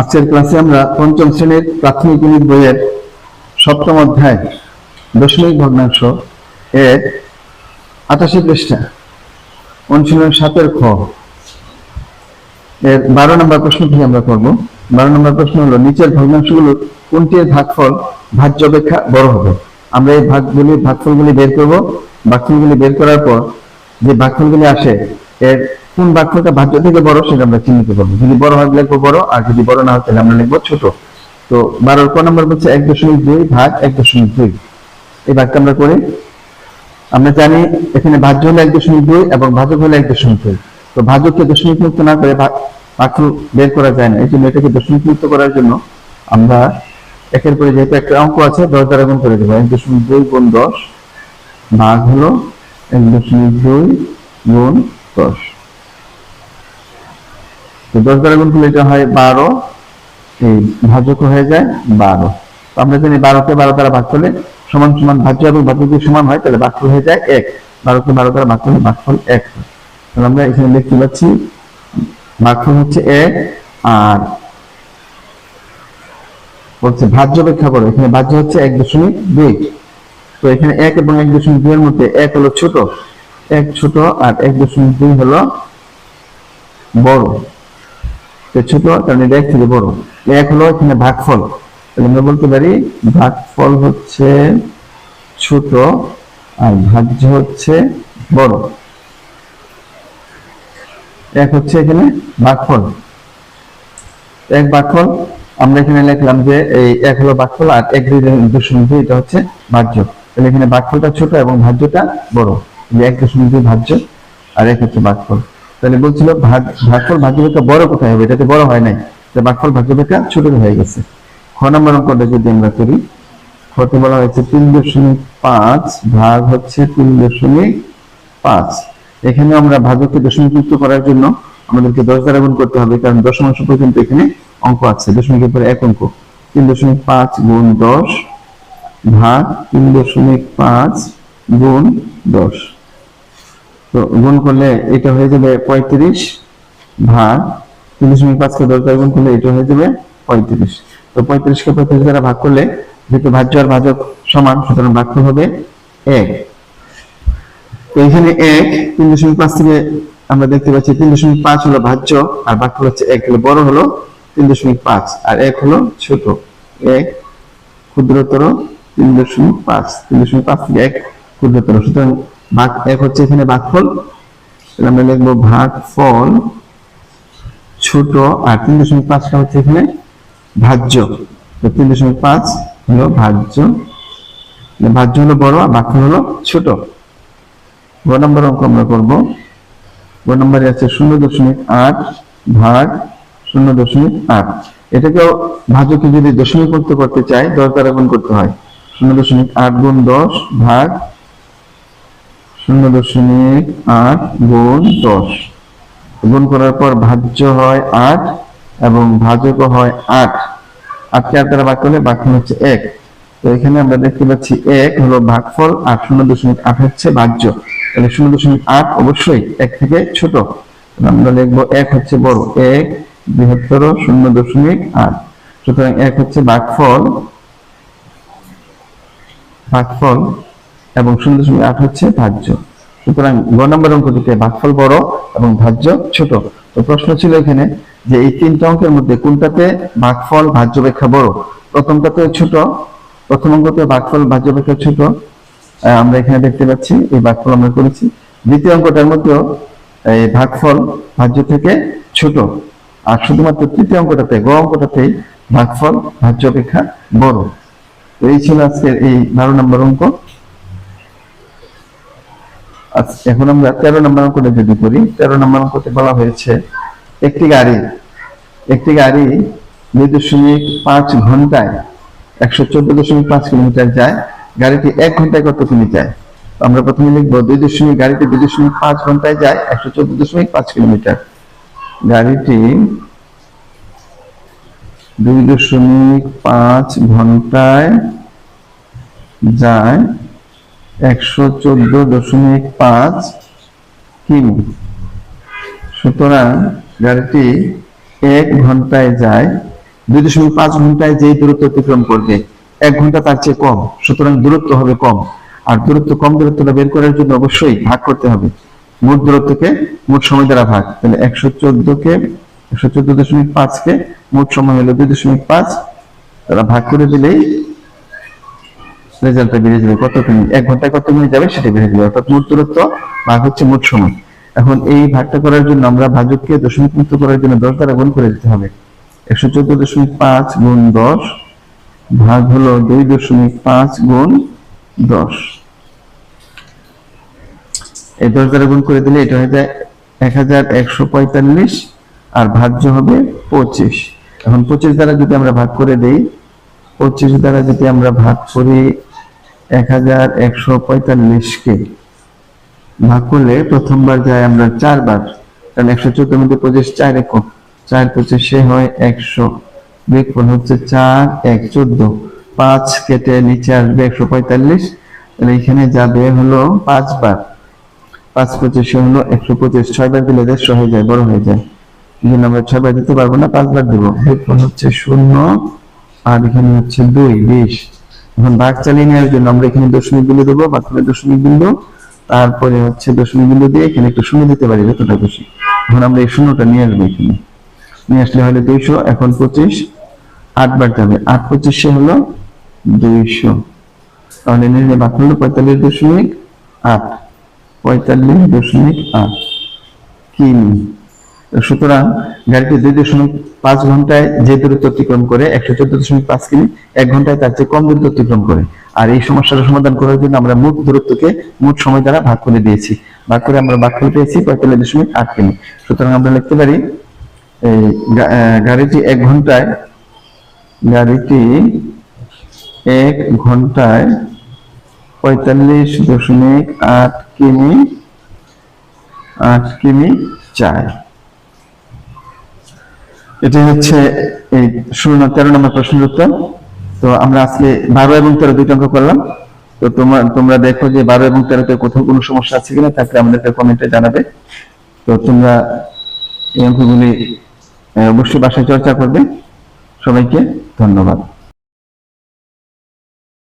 আজকের ক্লাসে আমরা পঞ্চম শ্রেণির প্রাথমিক গণিত বইয়ের সপ্তম অধ্যায় দশমিক ভগ্নাংশ এর আটাশি পৃষ্ঠা, অনুশীলন সাতের খ। এর বারো নম্বর প্রশ্ন থেকে আমরা করব। বারো নম্বর প্রশ্ন হলো, নিচের ভগ্নাংশগুলোর কোনটির ভাগফল ভাজ্য অপেক্ষা বড় হবে? আমরা এই ভাগগুলি, ভাগফলগুলি বের করব। ভাগফলগুলি বের করার পর যে ভাগফলগুলি আসে, এর কোন বাক্যটা ভাজ্য থেকে বড় সেটা আমরা চিহ্নিত করব। যদি বড় হয় লিখব বড়, আর যদি বড় না হয় তাহলে আমরা লিখব ছোট। তো বারোর ক নম্বর হচ্ছে এক দশমিক দুই ভাগ এক দশমিক দুই। এই ভাগটা আমরা করি। আমরা জানি এখানে ভাজ্য হলো এক দশমিক দুই এবং ভাজক হলো এক দশমিক দুই। তো ভাজককে দশমিক মুক্ত না করে ভাগফল বের করা যায় না। এই জন্য এটাকে দশমিক মুক্ত করার জন্য আমরা একের পরে যেহেতু একটা অঙ্ক আছে, দশ দ্বারা গুণ করে দেবো। এক দশমিক দুই গুণ দশ ভাগ হলো এক দশমিক দুই গুণ দশ। তো দশ দ্বারা গুণ করলে এটা হয় বারো, এই ভাজক হয়ে যায় বারো। তো আমরা জানি বারোকে বারো দ্বারা ভাগ করলে সমান সমান ভাজ্য এবং ভাজ্য যদি সমান হয়, তাহলে ভাগফল হয়ে যায় এক। বারোকে বারো দ্বারা ভাগ করলে ভাগফল এক। তাহলে আমরা এখানে দেখতে পাচ্ছি ভাগফল হচ্ছে এক আর বলছে ভাজ্য অপেক্ষা করো। এখানে ভাজ্য হচ্ছে এক দশমিক দুই। তো এখানে এক এবং এক দশমিক দুই এর মধ্যে এক হলো ছোট, এক ছোট আর এক দশমিক দুই হলো বড়। ছোট, কারণ এটা এক থেকে বড়। এক হলো এখানে ভাগফল। তাহলে আমরা বলতে পারি ভাগফল হচ্ছে ছোট আর ভাজ্য হচ্ছে বড়। এক হচ্ছে এখানে ভাগফল। এক ভাগফল, আমরা এখানে লিখলাম যে এই এক হলো ভাগফল আর এক দশমিক দুই, এটা হচ্ছে ভাজ্য। তাহলে এখানে ভাগফলটা ছোট এবং ভাজ্যটা বড়। এক দশমিক দুই ভাজ্য আর এক হচ্ছে ভাগফল। তাহলে বলছিল ভাগ ভাগফল ভাজ্যবেক্ষা বড় কোথায় হবে? এটাতে বড় হয় নাই। ভাগফল ভাজ্যবেক্ষা ছোট হয়ে গেছে। খ নম্বর অঙ্কটা যদি আমরা করি হতে বলা হয়েছে তিন দশমিক পাঁচ ভাগ হচ্ছে তিন দশমিক পাঁচ। এখানে আমরা ভাজককে দশমিক করার জন্য আমাদেরকে দশ দ্বারা গুণ করতে হবে, কারণ দশমাংশ পর্যন্ত এখানে অঙ্ক আছে। দশমিকের পরে এক অঙ্ক। তিন দশমিক পাঁচ গুণ দশ ভাগ তিন দশমিক পাঁচ গুণ দশ। তো গুণ করলে এটা হয়ে যাবে পঁয়ত্রিশ ভাগ তিন দশমিক পাঁচকে দশ গুণ করলে এটা হয়ে যাবে পঁয়ত্রিশ। তো পঁয়ত্রিশকে পঁয়ত্রিশ দ্বারা ভাগ করলে যেহেতু ভাজ্য আর ভাজক সমান, সুতরাং হবে এক। তো এখানে এক, তিন দশমিক পাঁচ থেকে আমরা দেখতে পাচ্ছি তিন দশমিক পাঁচ হলো ভাজ্য, আর ভাগফল হচ্ছে এক হলো বড় হলো তিন দশমিক পাঁচ, আর এক হলো ছোট। এক ক্ষুদ্রতর তিন দশমিক পাঁচ, তিন দশমিক পাঁচ থেকে এক ক্ষুদ্রতর। সুতরাং ভাগ এক হচ্ছে এখানে ভাগফল। তাহলে আমরা লিখব ভাগফল ছোট আর তিন দশমিক পাঁচটা হচ্ছে এখানে ভাজ্য। তিন দশমিক পাঁচ হলো ভাজ্য। ভাজ্য হলো বড় আর ভাগফল হলো ছোট। গ নম্বর অঙ্ক আমরা করব। গ নম্বরে আছে শূন্য দশমিক আট ভাগ শূন্য দশমিক আট। এটাকেও ভাজকে যদি দশমিক মুক্ত করতে চাই দশ দ্বারা গুণ করতে হয়। শূন্য দশমিক আট গুণ দশ ভাগ শূন্য দশমিক আট গুণ দশ। গুণ করার পর ভাজ্য হয় আট এবং ভাজক হয় আট। আটকে আট দ্বারা ভাগ করলে ভাগফল হচ্ছে এক। তো এখানে আমরা দেখতে পাচ্ছি এক হলো ভাগফল, আর শূন্য দশমিক আট হচ্ছে ভাজ্য। তাহলে শূন্য দশমিক আট অবশ্যই এক থেকে ছোট। আমরা লিখব এক হচ্ছে বড় এক, বৃহত্তর শূন্য দশমিক আট। সুতরাং এক হচ্ছে ভাগফল ভাগফল এবং শূন্য দশমিক আট হচ্ছে ভাজ্য সুতরাং গ নম্বর অঙ্কটিতে ভাগফল বড় এবং ভাজ্য ছোট। তো প্রশ্ন ছিল এখানে যে এই তিনটা অঙ্কের মধ্যে কোনটাতে ভাগফল ভাজ্য অপেক্ষা বড়? প্রথমটাতে ছোট, প্রথম অঙ্কতে ভাগফল ভাজ্য অপেক্ষা ছোট আমরা এখানে দেখতে পাচ্ছি, এই ভাগফল আমরা করেছি। দ্বিতীয় অঙ্কটার মধ্যেও এই ভাগফল ভাজ্য থেকে ছোট। আর শুধুমাত্র তৃতীয় অঙ্কটাতে, গ অঙ্কটাতে ভাগফল ভাজ্য অপেক্ষা বড়। তো এই ছিল আজকের এই বারো নম্বর অঙ্ক। এখন আমরা তেরো নম্বর অঙ্কটা যদি করি, তেরো নম্বর অঙ্কতে বলা হয়েছে, একটি গাড়ি একটি গাড়ি দুই দশমিক পাঁচ ঘন্টায় একশো চোদ্দ দশমিক পাঁচ কিলোমিটার যায়, গাড়িটি এক ঘন্টায় কত কিমি যায় আমরা প্রথমে লিখব, দুই দশমিক, গাড়িটি দুই দশমিক পাঁচ ঘন্টায় যায় একশো চোদ্দ দশমিক পাঁচ কিলোমিটার। গাড়িটি দুই দশমিক পাঁচ ঘন্টায় যায় একশো চোদ্দ দশমিক পাঁচ কিমি। সুতরাং গাড়িটি এক ঘন্টায় যায়, দুই দশমিক পাঁচ ঘন্টায় যেই দূরত্ব অতিক্রম করবে, এক ঘণ্টা তার চেয়ে কম, সুতরাং দূরত্ব হবে কম। আর দূরত্ব কম দূরত্বটা বের করার জন্য অবশ্যই ভাগ করতে হবে। মোট দূরত্বকে মোট সময় দ্বারা ভাগ। তাহলে একশো চোদ্দ কে একশো চোদ্দ দশমিক পাঁচ কে মোট সময় হলো দুই দশমিক পাঁচ। তারা ভাগ করে দিলেই রেজাল্টটা বেড়ে যাবে, কত মিনিট এক ঘন্টায় কত মিনিট যাবে সেটা বেড়ে যাবে। অর্থাৎ মোট দূরত্ব ভাগ হচ্ছে মোট সময়। এখন এই ভাগটা করার জন্য আমরা ভাজককে দশমিক মুক্ত করার জন্য দশ দ্বারা গুণ করে দিতে হবে। একশো চোদ্দ দশমিক পাঁচ গুণ দশ ভাগ হলো দুই দশমিক পাঁচ গুণ দশ। এই দশ দ্বারা গুণ করে দিলে এটা হয়ে যায় এক হাজার একশো পঁয়তাল্লিশ আর ভাজ্য হবে পঁচিশ। এখন পঁচিশ দ্বারা যদি আমরা ভাগ করে দেই, পঁচিশ দ্বারা যদি আমরা ভাগ করি এক হাজার একশো পঁয়তাল্লিশকে ভাগ করলে প্রথমবার যায় আমরা চারবার। কারণ একশো চোদ্দ মধ্যে পঁচিশ, চার একক। চার পঁচিশে হয় একশো। বিয়োগফল হচ্ছে চার, এক, চোদ্দ। পাঁচ কেটে নিচে আসবে একশো পঁয়তাল্লিশ। তাহলে এখানে যাবে হলো পাঁচবার। পাঁচ পঁচিশে হলো একশো পঁচিশ। ছয়বার দিলে দেড়শো হয়ে যায়, বড় হয়ে যায়। জন্য আমরা ছয়বার দিতে পারব না, পাঁচবার দেবো। বিয়োগফল হচ্ছে শূন্য, আর এখানে হচ্ছে দুই, বিশ। এখন ভাগ চালিয়ে নেওয়ার জন্য আমরা এখানে দশমিক বিন্দু দেবো বাকি দশমিক বিন্দু। তারপরে হচ্ছে দশমিক বিন্দু দিয়ে এখানে একটু শূন্য দিতে পারি, যতটা খুশি। এখন আমরা এই শূন্যটা নিয়ে আসব এখানে। নিয়ে আসলে হলে দুইশো, এখন পঁচিশ। আটবার যাবে আট পঁচিশে হলো দুইশো। তাহলে নির্ণয় বাকি হলো পঁয়তাল্লিশ দশমিক আট। পঁয়তাল্লিশ দশমিক আট। কিমি সুতরাং গাড়িটি দুই দশমিক পাঁচ ঘন্টায় যে দূরত্ব অতিক্রম করে, একশো চোদ্দ দশমিক পাঁচ কিমি, এক ঘন্টায় তার চেয়ে কম দূরত্ব অতিক্রম করে। আর এই সমস্যার সমাধান করার জন্য আমরা মোট দূরত্বকে মোট সময় দ্বারা ভাগ করে দিয়েছি। ভাগ করে আমরা ভাগ করে পেয়েছি পঁয়তাল্লিশ দশমিক আট কিমি। সুতরাং আমরা লিখতে পারি, এই গাড়িটি এক ঘন্টায়, গাড়িটি এক ঘন্টায় পঁয়তাল্লিশ দশমিক আট কিমি আট কিমি চায়। এটি হচ্ছে এই ষোলো তেরো নম্বর প্রশ্নের উত্তর। তো আমরা আজকে বারো এবং তেরো দুইটা অঙ্ক করলাম। তো তোমরা তোমরা দেখো যে বারো এবং তেরোতে কোথাও কোনো সমস্যা আছে কিনা তাকে আমাদেরকে কমেন্টে জানাবে। তো তোমরা এই অঙ্কগুলি অবশ্যই বাসায় চর্চা করবে। সবাইকে ধন্যবাদ।